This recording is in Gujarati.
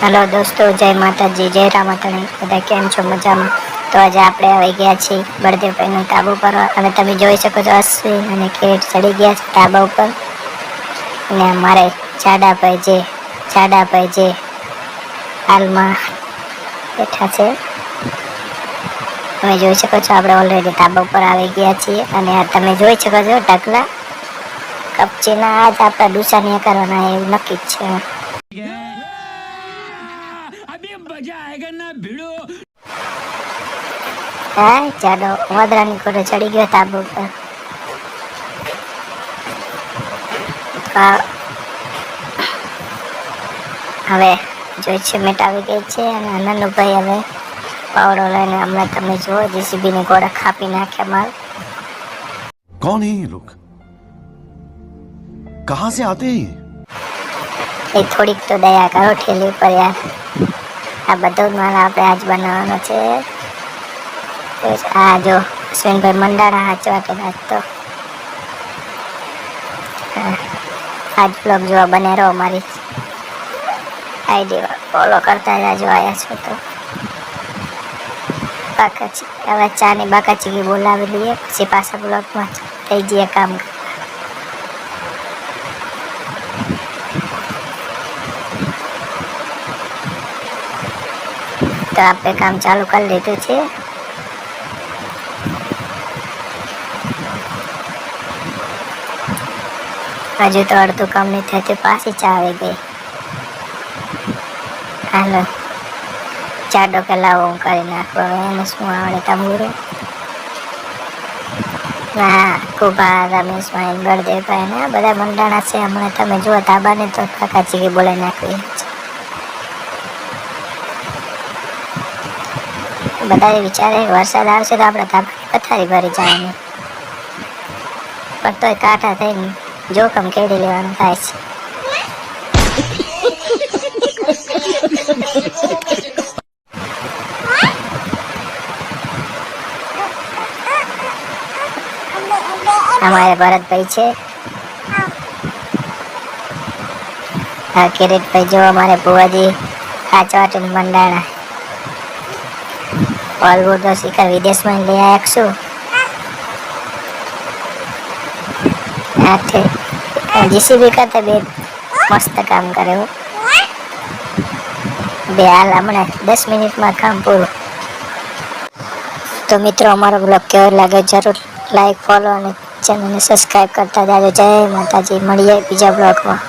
હલો દોસ્તો, જય માતાજી, જય રામાતણી બધા કેમ છો? મજામાં? તો આજે આપણે આવી ગયા છીએ બળદેવભાઈનું તાબુ પર. અને તમે જોઈ શકો છો અશ્વિન અને કિરીટ ચડી ગયા છે તાબા ઉપર. અને મારે જાડાભાઈ જે જાડાભાઈ જે હાલમાં બેઠા છે. તમે જોઈ શકો છો, આપણે ઓલરેડી તાબા ઉપર આવી ગયા છીએ. અને તમે જોઈ શકો છો, ઢગલા. કપચીના આજ આપણા ડુસાનિયા કરવાના, એવું નક્કી જ છે. मजा आएगा ना भिड़ो હા ચાલો વાદળાની કોરે ચડી ગયો તાબુ ઉપર આ હવે જોઈ છે મેટ આવી ગઈ છે અને નાનુભાઈ હવે પાવડો લઈને હમણાં તમે જુઓ જેસીબી ની ગોળા કાપી નાખ્યા માલ कौन है ये लोग कहां से आते हैं ये એ થોડીક તો દયા કરો ઠેલી ઉપર યાર આ બધો જ માલ આપણે આજ બનાવવાનો છે. આ જો સુનભાઈ મંડાણા હાચવા કે આજ તો. આજ બ્લોગ જોવા બને રહો મારી. આઈડી ફોલો કરતા જ જો આવ્યા છો તો. બાકાચી, હવે ચાની બાકાચી બોલાવી લઈએ, પછી પાછા બ્લોગમાં થઈ જઈએ કામ તો આપણે કામ ચાલુ કરી લીધું છે. હજુ તો અડધું કામ નહીં થયું પાછી ચા આવી ગઈ. હાલો. ચાડો કે લાવો, હું કરી નાખું. હવે એને શું આવડે, તંબુરો? હા કુભા રમેશભાઈ બળદેવભાઈ ને બધા મંડાણા છે. હમણાં તમે જુઓ, ધાબાને તો કાકાજી બોલાવી નાખવી. બધા વિચારે, વરસાદ આવશે તો આપણે ધાબાની પથારી ભરી જવાની. પણ તોય કાંઠા થઈને જોખમ કેડી લેવાનું થાય છે. અમારે ભરતભાઈ છે. કિરીટભાઈ, જો અમારે ભુવાજી કાચવાટી મંડાણા. હોલવુડ નો શિખર વિદેશમાં લઈ આવ્યા છું આઠે જીસીબી કરતા બે મસ્ત કામ કરે હો. બે હાલ હમણાં દસ મિનિટમાં કામ પૂરું. તો મિત્રો, અમારો બ્લોગ કેવો લાગે જરૂર લાઈક ફોલો અને ચેનલને સબસ્ક્રાઈબ કરતા જાજો. જય માતાજી. મળીએ બીજા બ્લોગમાં